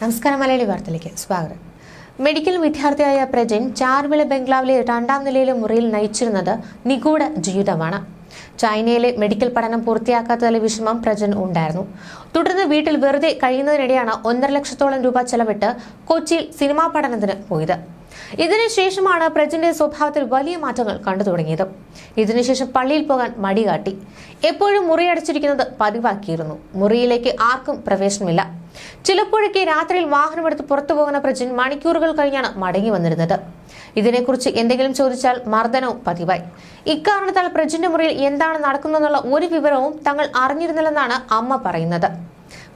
നമസ്കാരം മലയാളി വാർത്തയിലേക്ക് സ്വാഗതം. മെഡിക്കൽ വിദ്യാർത്ഥിയായ പ്രജൻ ചാർവിള ബംഗ്ലാവിലെ രണ്ടാം നിലയിലെ മുറിയിൽ നയിച്ചിരുന്നത് നിഗൂഢ ജീവിതമാണ്. ചൈനയിലെ മെഡിക്കൽ പഠനം പൂർത്തിയാക്കാത്തതിലെ വിഷമം പ്രജൻ ഉണ്ടായിരുന്നു. തുടർന്ന് വീട്ടിൽ വെറുതെ കഴിയുന്നതിനിടെയാണ് ഒന്നര ലക്ഷത്തോളം രൂപ ചെലവിട്ട് കൊച്ചിയിൽ സിനിമാ പഠനത്തിന് പോയത്. ഇതിനുശേഷമാണ് പ്രജന്റെ സ്വഭാവത്തിൽ വലിയ മാറ്റങ്ങൾ കണ്ടു തുടങ്ങിയത്. ഇതിനുശേഷം പള്ളിയിൽ പോകാൻ മടി കാട്ടി എപ്പോഴും മുറിയടച്ചിരിക്കുന്നത് പതിവാക്കിയിരുന്നു. മുറിയിലേക്ക് ആർക്കും പ്രവേശനമില്ല. ചിലപ്പോഴൊക്കെ രാത്രിയിൽ വാഹനമെടുത്ത് പുറത്തു പോകുന്ന പ്രജിൻ മണിക്കൂറുകൾ കഴിഞ്ഞാണ് മടങ്ങി വന്നിരുന്നത്. ഇതിനെക്കുറിച്ച് എന്തെങ്കിലും ചോദിച്ചാൽ മർദ്ദനവും പതിവായി. ഇക്കാരണത്താൽ പ്രജിന്റെ മുറിയിൽ എന്താണ് നടക്കുന്നതെന്നുള്ള ഒരു വിവരവും തങ്ങൾ അറിഞ്ഞിരുന്നില്ലെന്നാണ് അമ്മ പറയുന്നത്.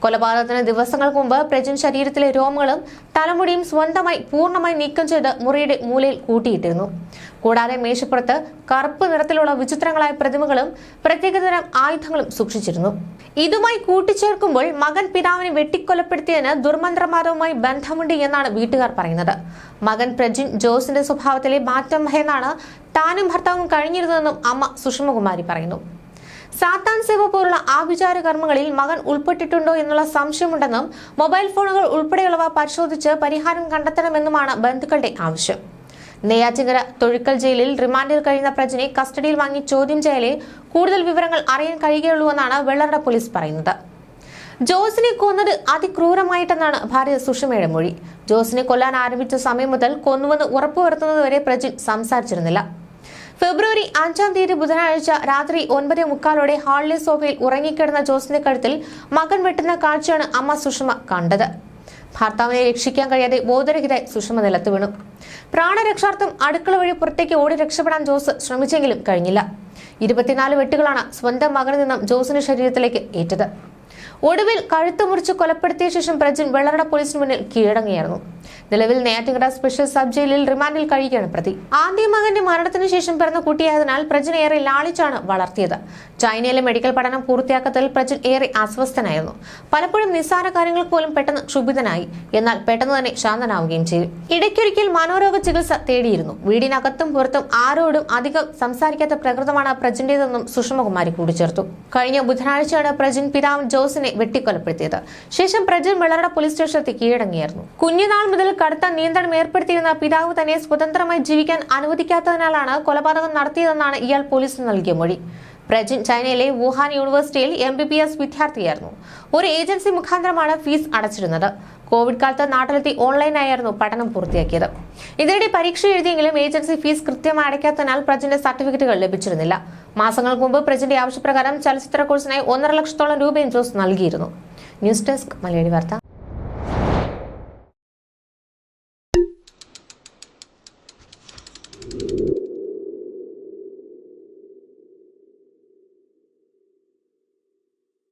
കൊലപാതകത്തിന് ദിവസങ്ങൾക്ക് മുമ്പ് പ്രജിൻ ശരീരത്തിലെ രോമങ്ങളും തലമുടിയും സ്വന്തമായി പൂർണമായി നീക്കം ചെയ്ത് മുറിയുടെ മൂലയിൽ കൂട്ടിയിട്ടിരുന്നു. കൂടാതെ മേശപ്പുറത്ത് കറുപ്പ് നിറത്തിലുള്ള വിചിത്രങ്ങളായ പ്രതിമകളും പ്രത്യേകതരം ആയുധങ്ങളും സൂക്ഷിച്ചിരുന്നു. ഇതുമായി കൂട്ടിച്ചേർക്കുമ്പോൾ മകൻ പിതാവിനെ വെട്ടിക്കൊലപ്പെടുത്തിയതിന് ദുർമന്ത്രവാദവുമായി ബന്ധമുണ്ട് എന്നാണ് വീട്ടുകാർ പറയുന്നത്. മകൻ പ്രജിൻ ജോസിന്റെ സ്വഭാവത്തിലെ മാറ്റം എന്നാണ് താനും ഭർത്താവും കഴിഞ്ഞിരുന്നതെന്നും അമ്മ സുഷമകുമാരി പറയുന്നു. സാത്താൻ സേവ പോലുള്ള ആഭിചാര കർമ്മങ്ങളിൽ മകൻ ഉൾപ്പെട്ടിട്ടുണ്ടോ എന്നുള്ള സംശയമുണ്ടെന്നും മൊബൈൽ ഫോണുകൾ ഉൾപ്പെടെയുള്ളവ പരിശോധിച്ച് പരിഹാരം കണ്ടെത്തണമെന്നുമാണ് ബന്ധുക്കളുടെ ആവശ്യം. നെയ്യാറ്റിങ്കര തൊഴുക്കൽ ജയിലിൽ റിമാൻഡിൽ കഴിയുന്ന പ്രജനെ കസ്റ്റഡിയിൽ വാങ്ങി ചോദ്യം ചെയ്യലേ കൂടുതൽ വിവരങ്ങൾ അറിയാൻ കഴിയുകയുള്ളൂവെന്നാണ് വെള്ളറട പോലീസ് പറയുന്നത്. ജോസിനെ കൊന്നത് അതിക്രൂരമായിട്ടെന്നാണ് ഭാര്യ സുഷമയുടെ മൊഴി. ജോസിനെ കൊല്ലാൻ ആരംഭിച്ച സമയം മുതൽ കൊന്നുവെന്ന് ഉറപ്പുവരുത്തുന്നതുവരെ പ്രജിൻ സംസാരിച്ചിരുന്നില്ല. ഫെബ്രുവരി അഞ്ചാം തീയതി ബുധനാഴ്ച രാത്രി ഒൻപത് മുക്കാലോടെ ഹാളിലെ സോഫയിൽ ഉറങ്ങിക്കിടന്ന ജോസിന്റെ കഴുത്തിൽ മകൻ വെട്ടുന്ന കാഴ്ചയാണ് അമ്മ സുഷമ കണ്ടത്. ഭർത്താവിനെ രക്ഷിക്കാൻ കഴിയാതെ ബോധരഹിതായി സുഷമ നിലത്ത് വീണു. പ്രാണരക്ഷാർത്ഥം അടുക്കള വഴി പുറത്തേക്ക് ഓടി രക്ഷപ്പെടാൻ ജോസ് ശ്രമിച്ചെങ്കിലും കഴിഞ്ഞില്ല. ഇരുപത്തിനാല് വെട്ടുകളാണ് സ്വന്തം മകനിൽ നിന്നും ജോസിന്റെ ശരീരത്തിലേക്ക് ഏറ്റത്. ഒടുവിൽ കഴുത്ത് മുറിച്ച് കൊലപ്പെടുത്തിയ ശേഷം പ്രജിൻ വെള്ളറട പോലീസിന് മുന്നിൽ കീഴടങ്ങിയായിരുന്നു നിലവിൽ നെയ്യാറ്റിങ്കര സ്പെഷ്യൽ സബ് ജയിലിൽ റിമാൻഡിൽ കഴിയുകയാണ് പ്രതി. ആദ്യ മകന്റെ മരണത്തിന് ശേഷം പിറന്ന കുട്ടിയായതിനാൽ പ്രജിൻ ഏറെ ലാളിച്ചാണ് വളർത്തിയത്. ചൈനയിലെ മെഡിക്കൽ പഠനം പൂർത്തിയാക്കത്തിൽ പ്രജിൻ ഏറെ അസ്വസ്ഥനായിരുന്നു. പലപ്പോഴും നിസ്സാര കാര്യങ്ങൾക്ക് പോലും പെട്ടെന്ന് ക്ഷുഭിതനായി. എന്നാൽ പെട്ടെന്ന് തന്നെ ശാന്തനാവുകയും ചെയ്തു. ഇടയ്ക്കൊരിക്കൽ മനോരോഗ ചികിത്സ തേടിയിരുന്നു. വീടിനകത്തും പുറത്തും ആരോടും അധികം സംസാരിക്കാത്ത പ്രകൃതമാണ് പ്രജിന്റേതെന്നും സുഷമകുമാരി കൂട്ടിച്ചേർത്തു. കഴിഞ്ഞ ബുധനാഴ്ചയാണ് പ്രജിൻ പിതാവ് ജോസിനെ വെട്ടിക്കൊലപ്പെടുത്തിയത്. ശേഷം പ്രജിൻ വെള്ളറട പോലീസ് സ്റ്റേഷനിൽ കീഴടങ്ങിയായിരുന്നു. കുഞ്ഞുനാൾ മുതൽ കടുത്ത നിയന്ത്രണം ഏർപ്പെടുത്തിയിരുന്ന പിതാവ് തന്നെ സ്വതന്ത്രമായി ജീവിക്കാൻ അനുവദിക്കാത്തതിനാലാണ് കൊലപാതകം നടത്തിയതെന്നാണ് ഇയാൾ പോലീസിന് നൽകിയ മൊഴി. പ്രജിൻ ചൈനയിലെ വുഹാൻ യൂണിവേഴ്സിറ്റിയിൽ എം ബി ബി എസ് വിദ്യാർത്ഥിയായിരുന്നു. ഒരു ഏജൻസി മുഖാന്തരമാണ് ഫീസ് അടച്ചിരുന്നത്. കോവിഡ് കാലത്ത് നാട്ടിലെത്തി ഓൺലൈനായിരുന്നു പഠനം പൂർത്തിയാക്കിയത്. ഇതിനിടെ പരീക്ഷ എഴുതിയെങ്കിലും ഏജൻസി ഫീസ് കൃത്യമായി അടയ്ക്കാത്തതിനാൽ പ്രജിന്റെ സർട്ടിഫിക്കറ്റുകൾ ലഭിച്ചിരുന്നില്ല. മാസങ്ങൾക്ക് മുമ്പ് പ്രജിന്റെ ആവശ്യപ്രകാരം ചലച്ചിത്ര കോഴ്സിനായി ഒന്നര ലക്ഷത്തോളം രൂപയും ജോസ് നൽകിയിരുന്നു. ന്യൂസ് ഡെസ്ക് മലയാളി വാർത്ത.